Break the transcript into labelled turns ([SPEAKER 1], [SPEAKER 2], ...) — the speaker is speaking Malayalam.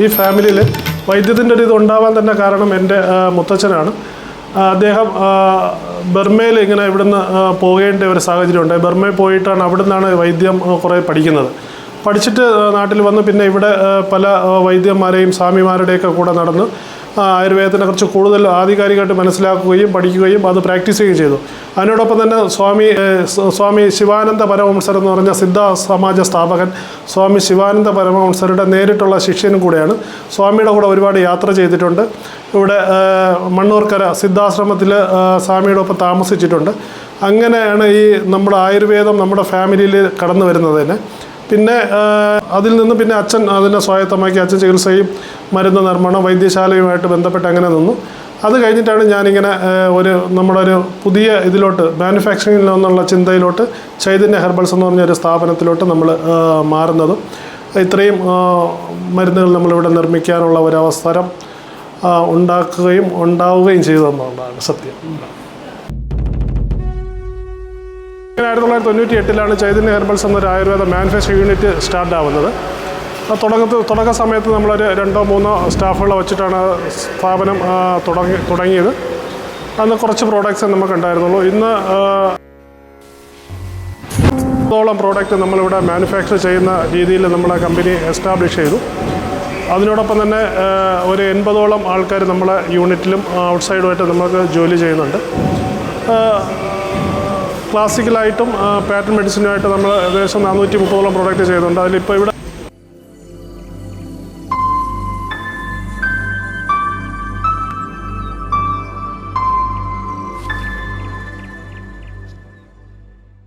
[SPEAKER 1] ഈ ഫാമിലിയിൽ വൈദ്യത്തിന്റെ ഒരു ഇത് ഉണ്ടാവാൻ തന്നെ കാരണം എന്റെ മുത്തച്ഛനാണ്. അദ്ദേഹം ബർമയിൽ ഇങ്ങനെ ഇവിടുന്ന് പോകേണ്ട ഒരു സാഹചര്യം ഉണ്ട് ബർമയിൽ പോയിട്ടാണ് അവിടെ നിന്നാണ് വൈദ്യം കുറേ പഠിക്കുന്നത്. പഠിച്ചിട്ട് നാട്ടിൽ വന്ന് പിന്നെ ഇവിടെ പല വൈദ്യന്മാരെയും സ്വാമിമാരുടെയൊക്കെ കൂടെ നടന്ന് ആയുർവേദത്തിനെ കുറിച്ച് കൂടുതൽ ആധികാരികമായിട്ട് മനസ്സിലാക്കുകയും പഠിക്കുകയും അത് പ്രാക്ടീസ് ചെയ്യുകയും ചെയ്തു. അതിനോടൊപ്പം തന്നെ സ്വാമി സ്വാമി ശിവാനന്ദ പരമഹംസർ എന്ന് പറഞ്ഞ സിദ്ധ സമാജ സ്ഥാപകൻ സ്വാമി ശിവാനന്ദ പരമഹംസരുടെ നേരിട്ടുള്ള ശിഷ്യനും കൂടെയാണ്. സ്വാമിയുടെ കൂടെ ഒരുപാട് യാത്ര ചെയ്തിട്ടുണ്ട്. ഇവിടെ മണ്ണൂർക്കര സിദ്ധാശ്രമത്തിൽ സ്വാമിയുടെ ഒപ്പം താമസിച്ചിട്ടുണ്ട്. അങ്ങനെയാണ് ഈ നമ്മുടെ ആയുർവേദം നമ്മുടെ ഫാമിലിയിൽ കടന്നു വരുന്നത് തന്നെ. പിന്നെ അതിൽ നിന്ന് പിന്നെ അച്ഛൻ അതിനെ സ്വായത്തമാക്കി അച്ഛൻ ചികിത്സയും മരുന്ന് നിർമ്മാണം വൈദ്യശാലയുമായിട്ട് ബന്ധപ്പെട്ട് അങ്ങനെ നിന്നു. അത് കഴിഞ്ഞിട്ടാണ് ഞാനിങ്ങനെ ഒരു നമ്മുടെ ഒരു പുതിയ ഇതിലോട്ട് മാനുഫാക്ചറിംഗിൽ നിന്നുള്ള ചിന്തയിലോട്ട് ചൈതന്യ ഹെർബൽസ് എന്ന് പറഞ്ഞ ഒരു സ്ഥാപനത്തിലോട്ട് നമ്മൾ മാറുന്നതും ഇത്രയും മരുന്നുകൾ നമ്മളിവിടെ നിർമ്മിക്കാനുള്ള ഒരു അവസരം ഉണ്ടാക്കുകയും ഉണ്ടാവുകയും ചെയ്തു എന്നുള്ളതാണ് സത്യം. ആയിരത്തി തൊള്ളായിരത്തി തൊണ്ണൂറ്റി എട്ടിലാണ് ചൈതന്യ ഹെർബൽസ് എന്നൊരു ആയുർവേദ മാനുഫാക്ചറിംഗ് യൂണിറ്റ് സ്റ്റാർട്ട് ആവുന്നത് ആ തുടങ്ങത്ത് തുടക്ക സമയത്ത് നമ്മളൊരു രണ്ടോ മൂന്നോ സ്റ്റാഫുകളെ വെച്ചിട്ടാണ് സ്ഥാപനം തുടങ്ങി തുടങ്ങിയത്. അന്ന് കുറച്ച് പ്രോഡക്റ്റ്സ് നമുക്ക് ഉണ്ടായിരുന്നുള്ളൂ ഇന്ന് ആ, ോളം പ്രോഡക്റ്റ് നമ്മളിവിടെ മാനുഫാക്ചർ ചെയ്യുന്ന രീതിയിൽ നമ്മളെ കമ്പനി എസ്റ്റാബ്ലിഷ് ചെയ്തു. അതിനോടൊപ്പം തന്നെ ഒരു എൺപതോളം ആൾക്കാർ നമ്മളെ യൂണിറ്റിലും ഔട്ട്സൈഡുമായിട്ട് നമുക്ക് ജോലി ചെയ്യുന്നുണ്ട്. ക്ലാസിക്കലായിട്ടും പാറ്റേൺ മെഡിസിനുമായിട്ട് നമ്മൾ ഏകദേശം നാനൂറ്റി മുപ്പതോളം പ്രോഡക്റ്റ് ചെയ്യുന്നുണ്ട് അതിലിപ്പോൾ ഇവിടെ